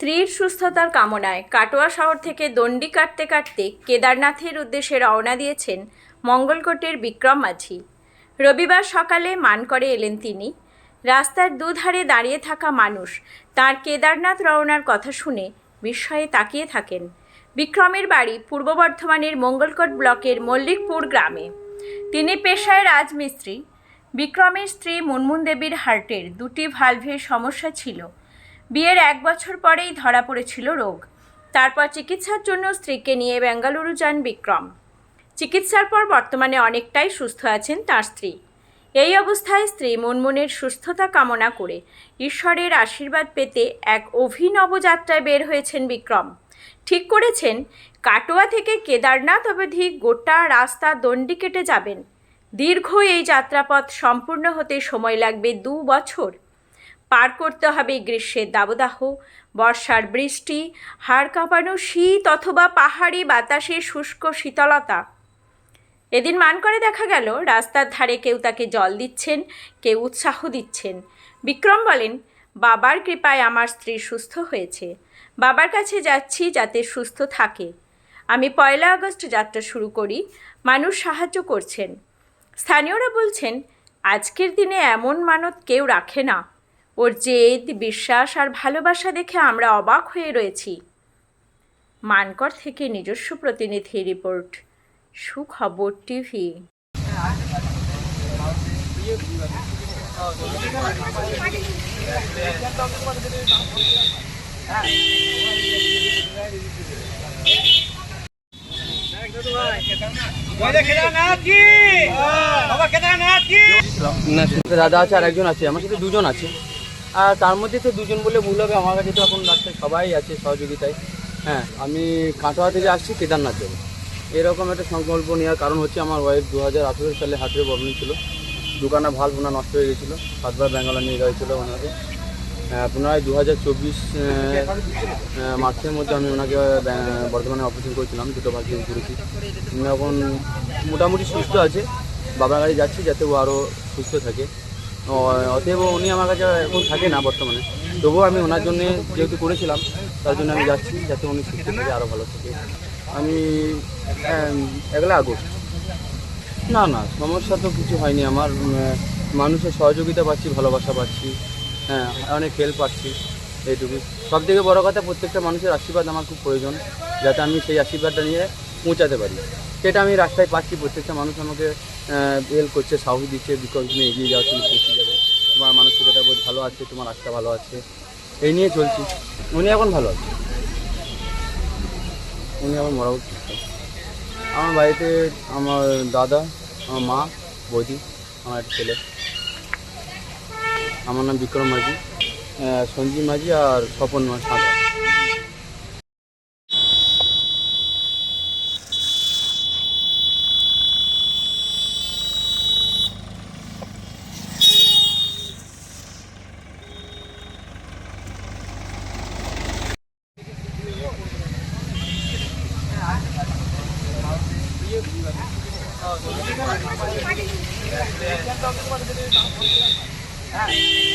স্ত্রীর সুস্থতার কামনায় কাটোয়া শহর থেকে দণ্ডি কাটতে কাটতে কেদারনাথের উদ্দেশ্যে রওনা দিয়েছেন মঙ্গলকোটের বিক্রম মাঝি। রবিবার সকালে মান করে এলেন তিনি। রাস্তার দুধারে দাঁড়িয়ে থাকা মানুষ তার কেদারনাথ রওনার কথা শুনে বিস্ময়ে তাকিয়ে থাকেন। বিক্রমের বাড়ি পূর্ব বর্ধমানের মঙ্গলকোট ব্লকের মল্লিকপুর গ্রামে। তিনি পেশায় রাজমিস্ত্রি। বিক্রমের স্ত্রী মুনমুন দেবীর হার্টের দুটি ভালভের সমস্যা ছিল। বিয়ের এক বছর পরেই ধরা পড়েছিল রোগ। তারপর চিকিৎসার জন্য স্ত্রীকে নিয়ে বেঙ্গালুরু যান বিক্রম। চিকিৎসার পর বর্তমানে অনেকটাই সুস্থ আছেন তার স্ত্রী। এই অবস্থায় স্ত্রী মুনমুনের সুস্থতা কামনা করে ঈশ্বরের আশীর্বাদ পেতে এক অভিনব যাত্রায় বের হয়েছেন বিক্রম। ঠিক করেছেন, কাটোয়া থেকে কেদারনাথ অবধি গোটা রাস্তা দণ্ডি কেটে যাবেন। দীর্ঘ এই যাত্রাপথ সম্পূর্ণ হতে সময় লাগবে দু বছর। পার করতে হবে গ্রীষ্মের দাবদাহ। বর্ষার বৃষ্টি, হাড় কাঁপানো শীত অথবা পাহাড়ি বাতাসের শুষ্ক শীতলতা। এদিন মান করে দেখা গেল, রাস্তার ধারে কেউ তাকে জল দিচ্ছেন, কেউ উৎসাহ দিচ্ছেন। বিক্রম বলেন, বাবার কৃপায় আমার স্ত্রী সুস্থ হয়েছে। বাবার কাছে যাচ্ছি যাতে সুস্থ থাকে। আমি পয়লা আগস্ট যাত্রা শুরু করি, মানুষ সাহায্য করছেন। স্থানীয়রা বলছেন, আজকের দিনে এমন মানত কেউ রাখে না। ওর জেদ, বিশ্বাস আর ভালোবাসা দেখে আমরা অবাক হয়ে রয়েছি। মানকর থেকে নিজস্ব প্রতিনিধি রিপোর্ট, সুখবর টিভি। দাদা আছে আর একজন আছে, আমার সাথে দুজন আছে। আর তার মধ্যে তো দুজন বলে ভুল হবে আমার কাছে তো এখন রাস্তায় সবাই আছে সহযোগিতায়। হ্যাঁ আমি কাটোয়া থেকে আসছি কেদারনাথ যাব। এরকম একটা সংকল্প নেওয়ার কারণ হচ্ছে আমার ওয়াইফ দু হাজার আঠেরো সালে হার্টের প্রবলেম ছিল। দোকানে ভালো ওনার নষ্ট হয়ে গেছিল সাতবার ব্যাঙ্গালোর নিয়ে গেছিল ওনাকে। আহ, পুনরায় দু হাজার চব্বিশ মার্চের মধ্যে আমি ওনাকে বর্ধমানে অপারেশন করেছিলাম দুটো ভাগ করেছি এখন মোটামুটি সুস্থ আছে বাবার গাড়ি যাচ্ছি যাতে ও আরও সুস্থ থাকে। অতএব উনি আমার কাছে এখন থাকে না বর্তমানে। তবুও আমি ওনার জন্য যেহেতু করেছিলাম, তার জন্য আমি যাচ্ছি যাতে উনি সুস্থ থাকে আরও ভালো থাকে। আমি এগুলো আগস্ট না না, সমস্যা তো কিছু হয়নি আমার। মানুষের সহযোগিতা পাচ্ছি, ভালোবাসা পাচ্ছি হ্যাঁ অনেক হেল্প পাচ্ছি, এইটুকু। সব থেকে বড়ো কথা, প্রত্যেকটা মানুষের আশীর্বাদ আমার খুব প্রয়োজন, যাতে আমি সেই আশীর্বাদটা নিয়ে পৌঁছাতে পারি। সেটা আমি রাস্তায় পাচ্ছি, প্রত্যেকটা মানুষ আমাকে হেল্প করছে, সাহস দিচ্ছে বিকজ তুমি এগিয়ে যাও, তুমি পৌঁছে যাবে। তোমার মানসিকতা বোধ ভালো আছে, তোমার রাস্তা ভালো আছে। এই নিয়ে চলছি। উনি এখন ভালো আছে। উনি ঠিক আছে। আমার বাড়িতে আমার দাদা, আমার মা, বৌদি, আমার ছেলে। আমার নাম বিক্রম মাঝি। সঞ্জীব মাঝি আর স্বপন মা হ্যাঁ।